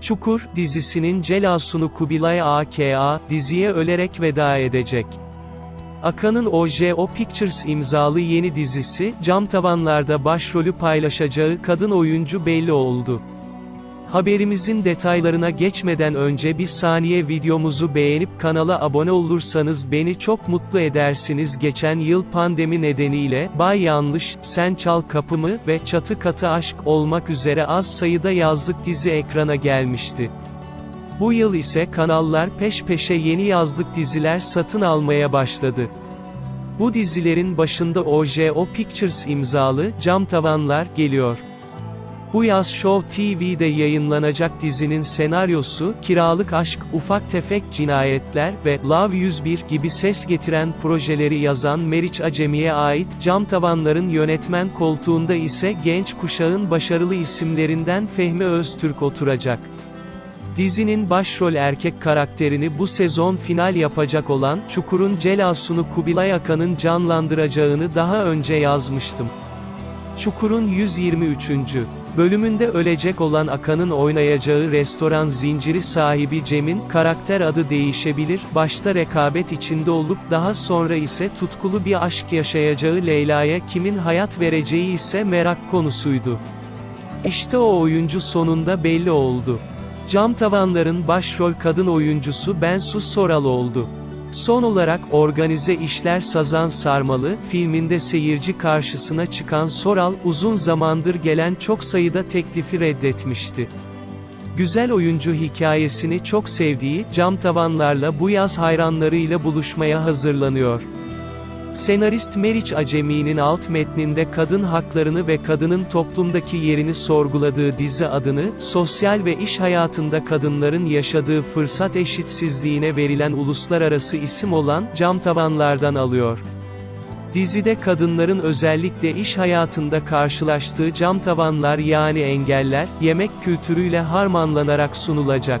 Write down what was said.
Çukur, dizisinin Celasunu Kubilay AKA, diziye ölerek veda edecek. Akan'ın OJO Pictures imzalı yeni dizisi, cam tavanlarda başrolü paylaşacağı kadın oyuncu belli oldu. Haberimizin detaylarına geçmeden önce bir saniye videomuzu beğenip kanala abone olursanız beni çok mutlu edersiniz. Geçen yıl pandemi nedeniyle, Bay Yanlış, Sen Çal Kapımı ve Çatı Katı Aşk olmak üzere az sayıda yazlık dizi ekrana gelmişti. Bu yıl ise kanallar peş peşe yeni yazlık diziler satın almaya başladı. Bu dizilerin başında OJO Pictures imzalı Cam Tavanlar geliyor. Bu yaz Show TV'de yayınlanacak dizinin senaryosu, Kiralık Aşk, Ufak Tefek Cinayetler ve Love 101 gibi ses getiren projeleri yazan Meriç Acemi'ye ait Cam Tavanların yönetmen koltuğunda ise genç kuşağın başarılı isimlerinden Fehmi Öztürk oturacak. Dizinin başrol erkek karakterini bu sezon final yapacak olan, Çukur'un Celasunu Kubilay Akan'ın canlandıracağını daha önce yazmıştım. Çukur'un 123. bölümünde ölecek olan Akan'ın oynayacağı restoran zinciri sahibi Cem'in karakter adı değişebilir, başta rekabet içinde olup daha sonra ise tutkulu bir aşk yaşayacağı Leyla'ya kimin hayat vereceği ise merak konusuydu. İşte o oyuncu sonunda belli oldu. Cam Tavanların başrol kadın oyuncusu Bensu Soral oldu. Son olarak Organize İşler Sazan Sarmalı, filminde seyirci karşısına çıkan Soral, uzun zamandır gelen çok sayıda teklifi reddetmişti. Güzel oyuncu hikayesini çok sevdiği, Cam Tavanlarla bu yaz hayranlarıyla buluşmaya hazırlanıyor. Senarist Meriç Acemi'nin alt metninde kadın haklarını ve kadının toplumdaki yerini sorguladığı dizi adını, sosyal ve iş hayatında kadınların yaşadığı fırsat eşitsizliğine verilen uluslararası isim olan, Cam Tavanlardan alıyor. Dizide kadınların özellikle iş hayatında karşılaştığı cam tavanlar yani engeller, yemek kültürüyle harmanlanarak sunulacak.